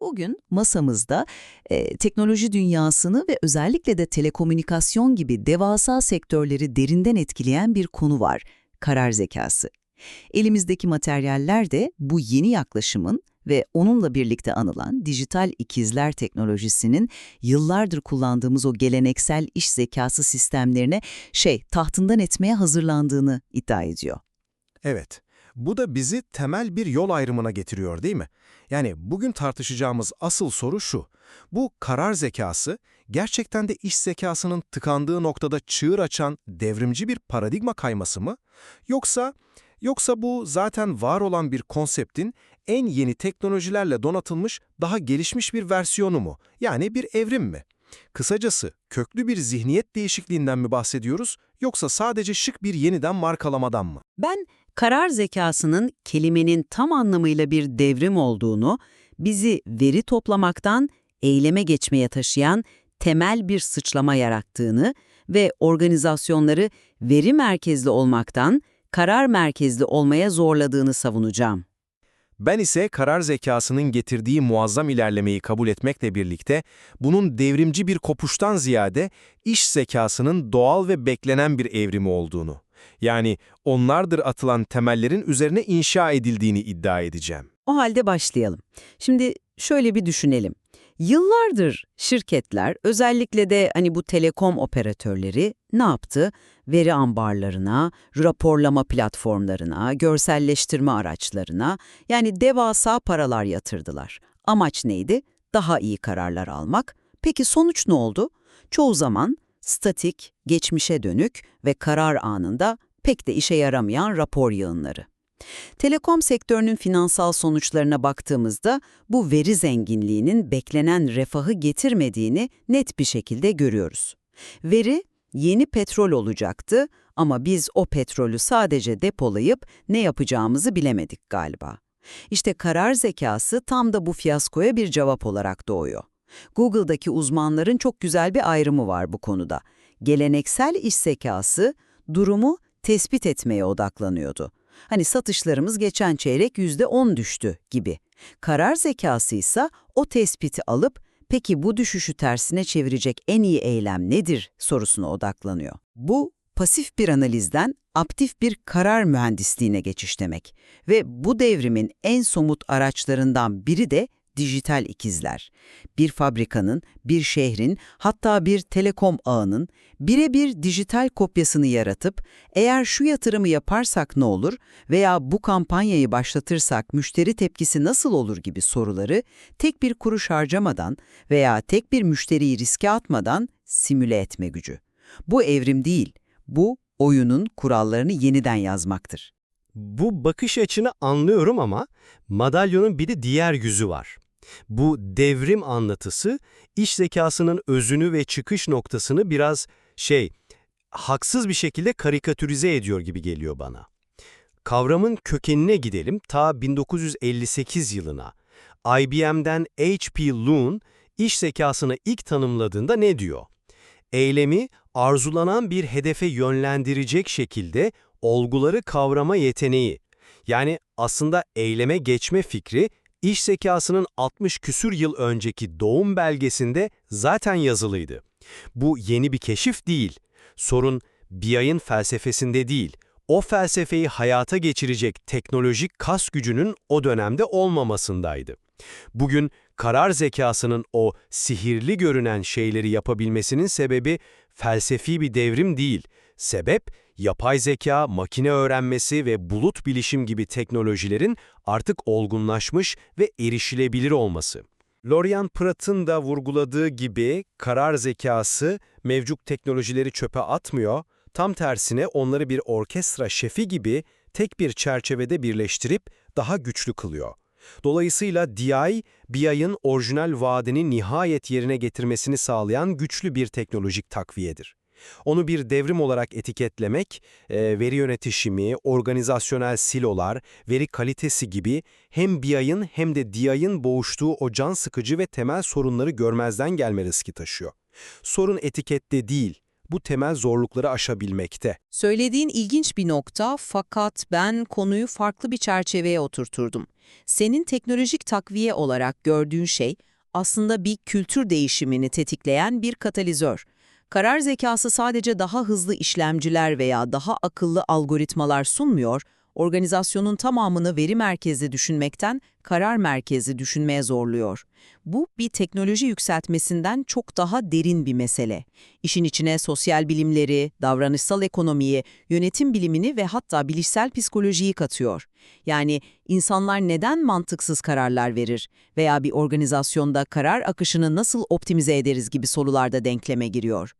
Bugün masamızda e, teknoloji dünyasını ve özellikle de telekomünikasyon gibi devasa sektörleri derinden etkileyen bir konu var, karar zekası. Elimizdeki materyaller de bu yeni yaklaşımın ve onunla birlikte anılan dijital ikizler teknolojisinin yıllardır kullandığımız o geleneksel iş zekası sistemlerine şey tahtından etmeye hazırlandığını iddia ediyor. Evet, bu da bizi temel bir yol ayrımına getiriyor değil mi? Yani bugün tartışacağımız asıl soru şu. Bu karar zekası gerçekten de iş zekasının tıkandığı noktada çığır açan devrimci bir paradigma kayması mı? Yoksa yoksa bu zaten var olan bir konseptin en yeni teknolojilerle donatılmış daha gelişmiş bir versiyonu mu? Yani bir evrim mi? Kısacası köklü bir zihniyet değişikliğinden mi bahsediyoruz yoksa sadece şık bir yeniden markalamadan mı? Ben karar zekasının kelimenin tam anlamıyla bir devrim olduğunu, bizi veri toplamaktan eyleme geçmeye taşıyan temel bir sıçrama yarattığını ve organizasyonları veri merkezli olmaktan karar merkezli olmaya zorladığını savunacağım. Ben ise karar zekasının getirdiği muazzam ilerlemeyi kabul etmekle birlikte bunun devrimci bir kopuştan ziyade iş zekasının doğal ve beklenen bir evrimi olduğunu, yani onlardır atılan temellerin üzerine inşa edildiğini iddia edeceğim. O halde başlayalım. Şimdi şöyle bir düşünelim. Yıllardır şirketler, özellikle de hani bu telekom operatörleri ne yaptı? Veri ambarlarına, raporlama platformlarına, görselleştirme araçlarına yani devasa paralar yatırdılar. Amaç neydi? Daha iyi kararlar almak. Peki sonuç ne oldu? Çoğu zaman statik, geçmişe dönük ve karar anında pek de işe yaramayan rapor yığınları. Telekom sektörünün finansal sonuçlarına baktığımızda bu veri zenginliğinin beklenen refahı getirmediğini net bir şekilde görüyoruz. Veri yeni petrol olacaktı ama biz o petrolü sadece depolayıp ne yapacağımızı bilemedik galiba. İşte karar zekası tam da bu fiyaskoya bir cevap olarak doğuyor. Google'daki uzmanların çok güzel bir ayrımı var bu konuda. Geleneksel iş zekası durumu tespit etmeye odaklanıyordu. Hani satışlarımız geçen çeyrek %10 düştü gibi. Karar zekası ise o tespiti alıp peki bu düşüşü tersine çevirecek en iyi eylem nedir sorusuna odaklanıyor. Bu pasif bir analizden aktif bir karar mühendisliğine geçiş demek. Ve bu devrimin en somut araçlarından biri de dijital ikizler. Bir fabrikanın, bir şehrin, hatta bir telekom ağının birebir dijital kopyasını yaratıp eğer şu yatırımı yaparsak ne olur veya bu kampanyayı başlatırsak müşteri tepkisi nasıl olur gibi soruları tek bir kuruş harcamadan veya tek bir müşteriyi riske atmadan simüle etme gücü. Bu evrim değil, bu oyunun kurallarını yeniden yazmaktır. Bu bakış açını anlıyorum ama madalyonun bir de diğer yüzü var. Bu devrim anlatısı iş zekasının özünü ve çıkış noktasını biraz şey, haksız bir şekilde karikatürize ediyor gibi geliyor bana. Kavramın kökenine gidelim ta 1958 yılına. IBM'den H.P. Loon iş zekasını ilk tanımladığında ne diyor? Eylemi arzulanan bir hedefe yönlendirecek şekilde olguları kavrama yeteneği. Yani aslında eyleme geçme fikri iş zekasının 60 küsür yıl önceki doğum belgesinde zaten yazılıydı. Bu yeni bir keşif değil. Sorun BI'ın felsefesinde değil, o felsefeyi hayata geçirecek teknolojik kas gücünün o dönemde olmamasındaydı. Bugün karar zekasının o sihirli görünen şeyleri yapabilmesinin sebebi felsefi bir devrim değil. Sebep, yapay zeka, makine öğrenmesi ve bulut bilişim gibi teknolojilerin artık olgunlaşmış ve erişilebilir olması. Lorian Pratt'ın da vurguladığı gibi karar zekası mevcut teknolojileri çöpe atmıyor, tam tersine onları bir orkestra şefi gibi tek bir çerçevede birleştirip daha güçlü kılıyor. Dolayısıyla DI, BI'ın orijinal vaadini nihayet yerine getirmesini sağlayan güçlü bir teknolojik takviyedir. Onu bir devrim olarak etiketlemek, e, veri yönetişimi, organizasyonel silolar, veri kalitesi gibi hem BI'ın hem de DI'ın boğuştuğu o can sıkıcı ve temel sorunları görmezden gelme riski taşıyor. Sorun etikette değil, bu temel zorlukları aşabilmekte. Söylediğin ilginç bir nokta fakat ben konuyu farklı bir çerçeveye oturturdum. Senin teknolojik takviye olarak gördüğün şey aslında bir kültür değişimini tetikleyen bir katalizör. Karar zekası sadece daha hızlı işlemciler veya daha akıllı algoritmalar sunmuyor, organizasyonun tamamını veri merkezli düşünmekten karar merkezli düşünmeye zorluyor. Bu bir teknoloji yükseltmesinden çok daha derin bir mesele. İşin içine sosyal bilimleri, davranışsal ekonomiyi, yönetim bilimini ve hatta bilişsel psikolojiyi katıyor. Yani insanlar neden mantıksız kararlar verir veya bir organizasyonda karar akışını nasıl optimize ederiz gibi sorularda denkleme giriyor.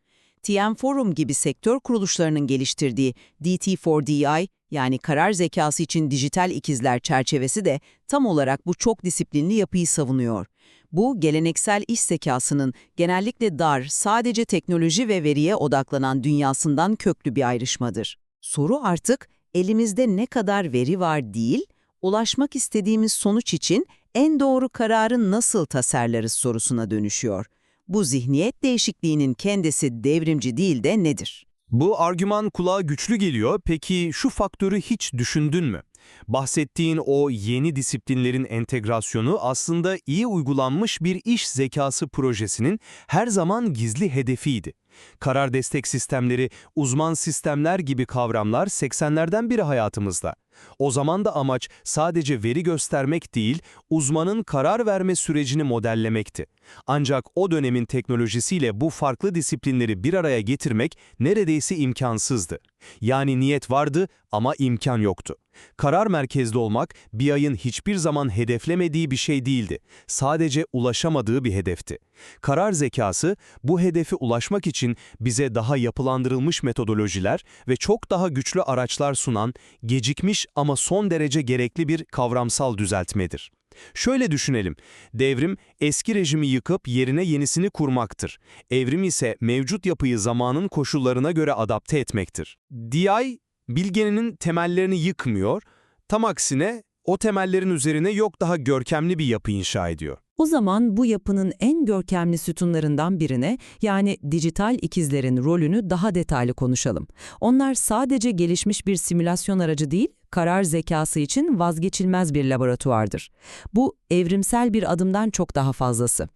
TM Forum gibi sektör kuruluşlarının geliştirdiği DT4DI yani karar zekası için dijital ikizler çerçevesi de tam olarak bu çok disiplinli yapıyı savunuyor. Bu, geleneksel iş zekasının genellikle dar, sadece teknoloji ve veriye odaklanan dünyasından köklü bir ayrışmadır. Soru artık elimizde ne kadar veri var değil, ulaşmak istediğimiz sonuç için en doğru kararı nasıl tasarlarız sorusuna dönüşüyor. Bu zihniyet değişikliğinin kendisi devrimci değil de nedir? Bu argüman kulağa güçlü geliyor. Peki şu faktörü hiç düşündün mü? Bahsettiğin o yeni disiplinlerin entegrasyonu aslında iyi uygulanmış bir iş zekası projesinin her zaman gizli hedefiydi. Karar destek sistemleri, uzman sistemler gibi kavramlar 80'lerden biri hayatımızda. O zaman da amaç sadece veri göstermek değil, uzmanın karar verme sürecini modellemekti. Ancak o dönemin teknolojisiyle bu farklı disiplinleri bir araya getirmek neredeyse imkansızdı. Yani niyet vardı ama imkan yoktu. Karar merkezli olmak bir ayın hiçbir zaman hedeflemediği bir şey değildi. Sadece ulaşamadığı bir hedefti. Karar zekası bu hedefe ulaşmak için bize daha yapılandırılmış metodolojiler ve çok daha güçlü araçlar sunan, gecikmiş ama son derece gerekli bir kavramsal düzeltmedir. Şöyle düşünelim, devrim eski rejimi yıkıp yerine yenisini kurmaktır. Evrim ise mevcut yapıyı zamanın koşullarına göre adapte etmektir. DI, bilgenin temellerini yıkmıyor, tam aksine o temellerin üzerine yok daha görkemli bir yapı inşa ediyor. O zaman bu yapının en görkemli sütunlarından birine yani dijital ikizlerin rolünü daha detaylı konuşalım. Onlar sadece gelişmiş bir simülasyon aracı değil, karar zekası için vazgeçilmez bir laboratuvardır. Bu evrimsel bir adımdan çok daha fazlası.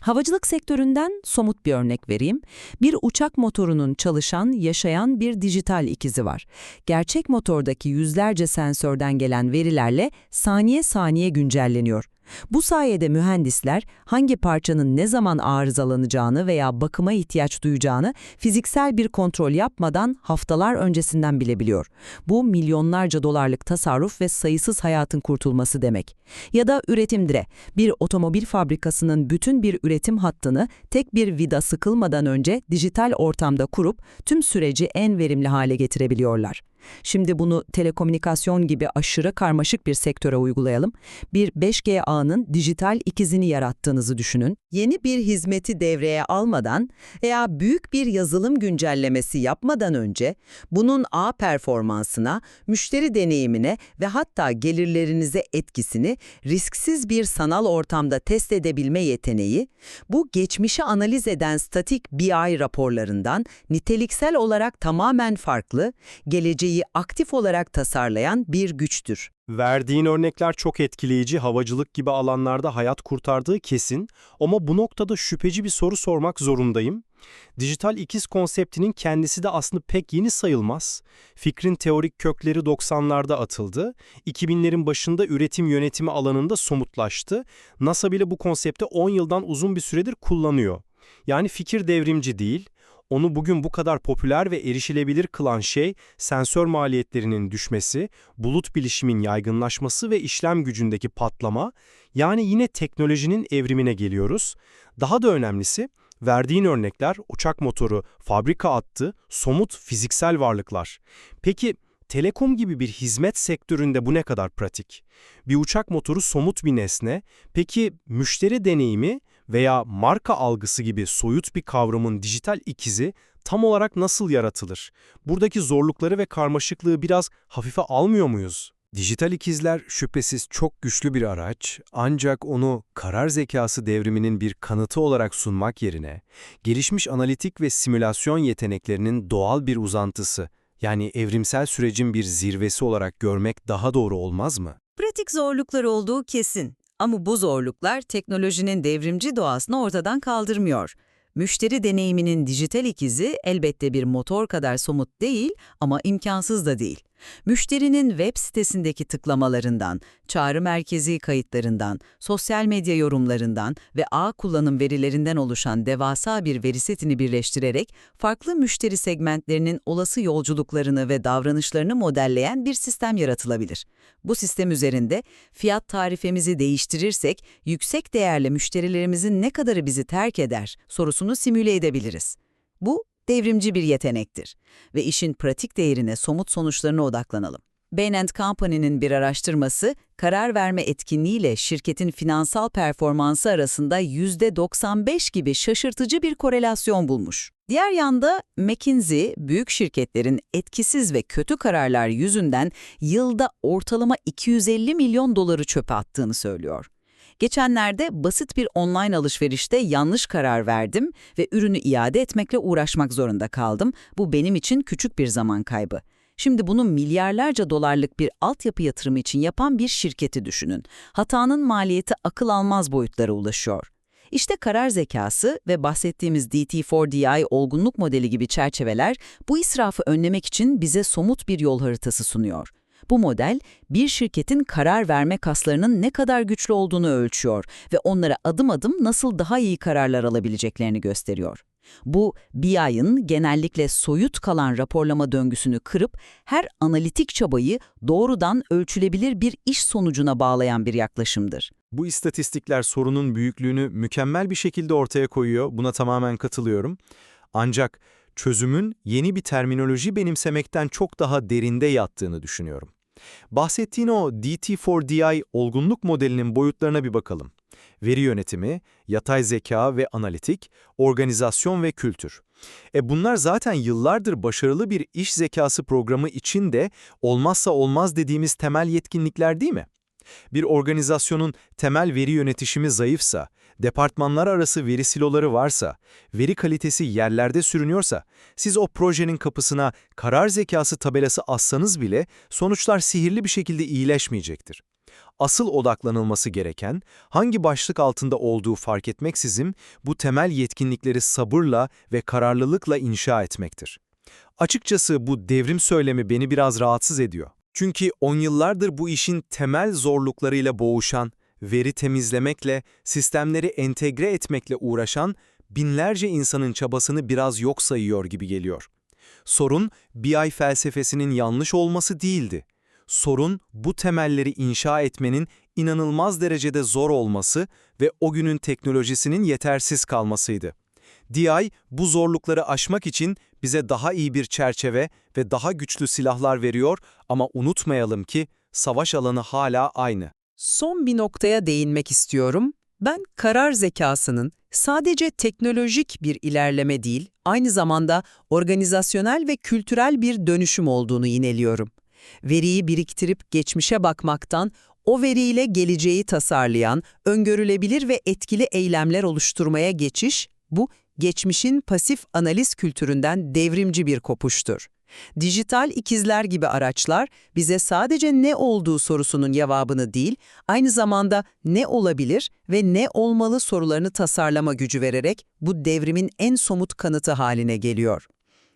Havacılık sektöründen somut bir örnek vereyim. Bir uçak motorunun çalışan, yaşayan bir dijital ikizi var. Gerçek motordaki yüzlerce sensörden gelen verilerle saniye saniye güncelleniyor. Bu sayede mühendisler hangi parçanın ne zaman arızalanacağını veya bakıma ihtiyaç duyacağını fiziksel bir kontrol yapmadan haftalar öncesinden bilebiliyor. Bu milyonlarca dolarlık tasarruf ve sayısız hayatın kurtulması demek. Ya da üretimdire, bir otomobil fabrikasının bütün bir üretim hattını tek bir vida sıkılmadan önce dijital ortamda kurup tüm süreci en verimli hale getirebiliyorlar. Şimdi bunu telekomünikasyon gibi aşırı karmaşık bir sektöre uygulayalım. Bir 5G ağının dijital ikizini yarattığınızı düşünün. Yeni bir hizmeti devreye almadan veya büyük bir yazılım güncellemesi yapmadan önce bunun ağ performansına, müşteri deneyimine ve hatta gelirlerinize etkisini risksiz bir sanal ortamda test edebilme yeteneği, bu geçmişi analiz eden statik BI raporlarından niteliksel olarak tamamen farklı, geleceği aktif olarak tasarlayan bir güçtür. Verdiğin örnekler çok etkileyici, havacılık gibi alanlarda hayat kurtardığı kesin ama bu noktada şüpheci bir soru sormak zorundayım. Dijital ikiz konseptinin kendisi de aslında pek yeni sayılmaz. Fikrin teorik kökleri 90'larda atıldı, 2000'lerin başında üretim yönetimi alanında somutlaştı. NASA bile bu konsepti 10 yıldan uzun bir süredir kullanıyor. Yani fikir devrimci değil, onu bugün bu kadar popüler ve erişilebilir kılan şey sensör maliyetlerinin düşmesi, bulut bilişimin yaygınlaşması ve işlem gücündeki patlama, yani yine teknolojinin evrimine geliyoruz. Daha da önemlisi, verdiğin örnekler uçak motoru, fabrika attı, somut fiziksel varlıklar. Peki, Telekom gibi bir hizmet sektöründe bu ne kadar pratik? Bir uçak motoru somut bir nesne, peki müşteri deneyimi veya marka algısı gibi soyut bir kavramın dijital ikizi tam olarak nasıl yaratılır? Buradaki zorlukları ve karmaşıklığı biraz hafife almıyor muyuz? Dijital ikizler şüphesiz çok güçlü bir araç ancak onu karar zekası devriminin bir kanıtı olarak sunmak yerine gelişmiş analitik ve simülasyon yeteneklerinin doğal bir uzantısı yani evrimsel sürecin bir zirvesi olarak görmek daha doğru olmaz mı? Pratik zorluklar olduğu kesin. Ama bu zorluklar teknolojinin devrimci doğasını ortadan kaldırmıyor. Müşteri deneyiminin dijital ikizi elbette bir motor kadar somut değil ama imkansız da değil. Müşterinin web sitesindeki tıklamalarından, çağrı merkezi kayıtlarından, sosyal medya yorumlarından ve ağ kullanım verilerinden oluşan devasa bir veri setini birleştirerek farklı müşteri segmentlerinin olası yolculuklarını ve davranışlarını modelleyen bir sistem yaratılabilir. Bu sistem üzerinde fiyat tarifemizi değiştirirsek yüksek değerli müşterilerimizin ne kadarı bizi terk eder sorusunu simüle edebiliriz. Bu devrimci bir yetenektir ve işin pratik değerine, somut sonuçlarına odaklanalım. Bain Company'nin bir araştırması, karar verme etkinliğiyle şirketin finansal performansı arasında %95 gibi şaşırtıcı bir korelasyon bulmuş. Diğer yanda McKinsey, büyük şirketlerin etkisiz ve kötü kararlar yüzünden yılda ortalama 250 milyon doları çöpe attığını söylüyor. Geçenlerde basit bir online alışverişte yanlış karar verdim ve ürünü iade etmekle uğraşmak zorunda kaldım. Bu benim için küçük bir zaman kaybı. Şimdi bunu milyarlarca dolarlık bir altyapı yatırımı için yapan bir şirketi düşünün. Hatanın maliyeti akıl almaz boyutlara ulaşıyor. İşte karar zekası ve bahsettiğimiz DT4DI olgunluk modeli gibi çerçeveler bu israfı önlemek için bize somut bir yol haritası sunuyor. Bu model, bir şirketin karar verme kaslarının ne kadar güçlü olduğunu ölçüyor ve onlara adım adım nasıl daha iyi kararlar alabileceklerini gösteriyor. Bu, BI'ın genellikle soyut kalan raporlama döngüsünü kırıp her analitik çabayı doğrudan ölçülebilir bir iş sonucuna bağlayan bir yaklaşımdır. Bu istatistikler sorunun büyüklüğünü mükemmel bir şekilde ortaya koyuyor, buna tamamen katılıyorum. Ancak çözümün yeni bir terminoloji benimsemekten çok daha derinde yattığını düşünüyorum. Bahsettiğin o DT4DI olgunluk modelinin boyutlarına bir bakalım. Veri yönetimi, yatay zeka ve analitik, organizasyon ve kültür. E bunlar zaten yıllardır başarılı bir iş zekası programı için de olmazsa olmaz dediğimiz temel yetkinlikler değil mi? Bir organizasyonun temel veri yönetişimi zayıfsa, departmanlar arası veri siloları varsa, veri kalitesi yerlerde sürünüyorsa, siz o projenin kapısına karar zekası tabelası assanız bile sonuçlar sihirli bir şekilde iyileşmeyecektir. Asıl odaklanılması gereken, hangi başlık altında olduğu fark etmeksizin bu temel yetkinlikleri sabırla ve kararlılıkla inşa etmektir. Açıkçası bu devrim söylemi beni biraz rahatsız ediyor. Çünkü on yıllardır bu işin temel zorluklarıyla boğuşan, veri temizlemekle, sistemleri entegre etmekle uğraşan binlerce insanın çabasını biraz yok sayıyor gibi geliyor. Sorun, BI felsefesinin yanlış olması değildi. Sorun, bu temelleri inşa etmenin inanılmaz derecede zor olması ve o günün teknolojisinin yetersiz kalmasıydı. DI, bu zorlukları aşmak için bize daha iyi bir çerçeve ve daha güçlü silahlar veriyor ama unutmayalım ki savaş alanı hala aynı. Son bir noktaya değinmek istiyorum. Ben karar zekasının sadece teknolojik bir ilerleme değil, aynı zamanda organizasyonel ve kültürel bir dönüşüm olduğunu yineliyorum. Veriyi biriktirip geçmişe bakmaktan, o veriyle geleceği tasarlayan, öngörülebilir ve etkili eylemler oluşturmaya geçiş, bu geçmişin pasif analiz kültüründen devrimci bir kopuştur. Dijital ikizler gibi araçlar bize sadece ne olduğu sorusunun cevabını değil, aynı zamanda ne olabilir ve ne olmalı sorularını tasarlama gücü vererek bu devrimin en somut kanıtı haline geliyor.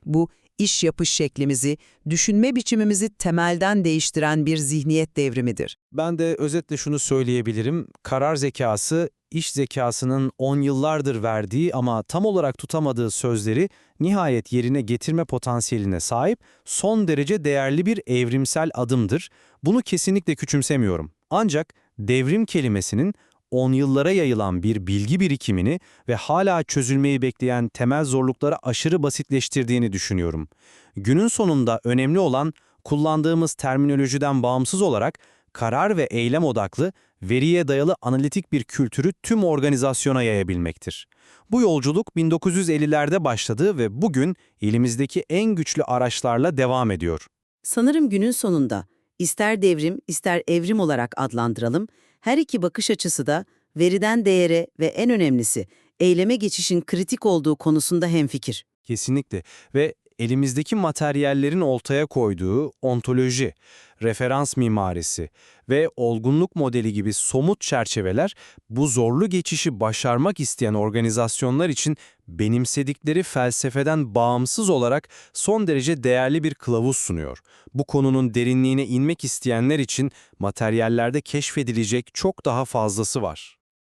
Bu, iş yapış şeklimizi, düşünme biçimimizi temelden değiştiren bir zihniyet devrimidir. Ben de özetle şunu söyleyebilirim. Karar zekası, iş zekasının 10 yıllardır verdiği ama tam olarak tutamadığı sözleri nihayet yerine getirme potansiyeline sahip son derece değerli bir evrimsel adımdır. Bunu kesinlikle küçümsemiyorum. Ancak devrim kelimesinin 10 yıllara yayılan bir bilgi birikimini ve hala çözülmeyi bekleyen temel zorlukları aşırı basitleştirdiğini düşünüyorum. Günün sonunda önemli olan kullandığımız terminolojiden bağımsız olarak karar ve eylem odaklı, veriye dayalı analitik bir kültürü tüm organizasyona yayabilmektir. Bu yolculuk 1950'lerde başladı ve bugün elimizdeki en güçlü araçlarla devam ediyor. Sanırım günün sonunda İster devrim, ister evrim olarak adlandıralım, her iki bakış açısı da veriden değere ve en önemlisi eyleme geçişin kritik olduğu konusunda hemfikir. Kesinlikle ve elimizdeki materyallerin ortaya koyduğu ontoloji, referans mimarisi ve olgunluk modeli gibi somut çerçeveler bu zorlu geçişi başarmak isteyen organizasyonlar için benimsedikleri felsefeden bağımsız olarak son derece değerli bir kılavuz sunuyor. Bu konunun derinliğine inmek isteyenler için materyallerde keşfedilecek çok daha fazlası var.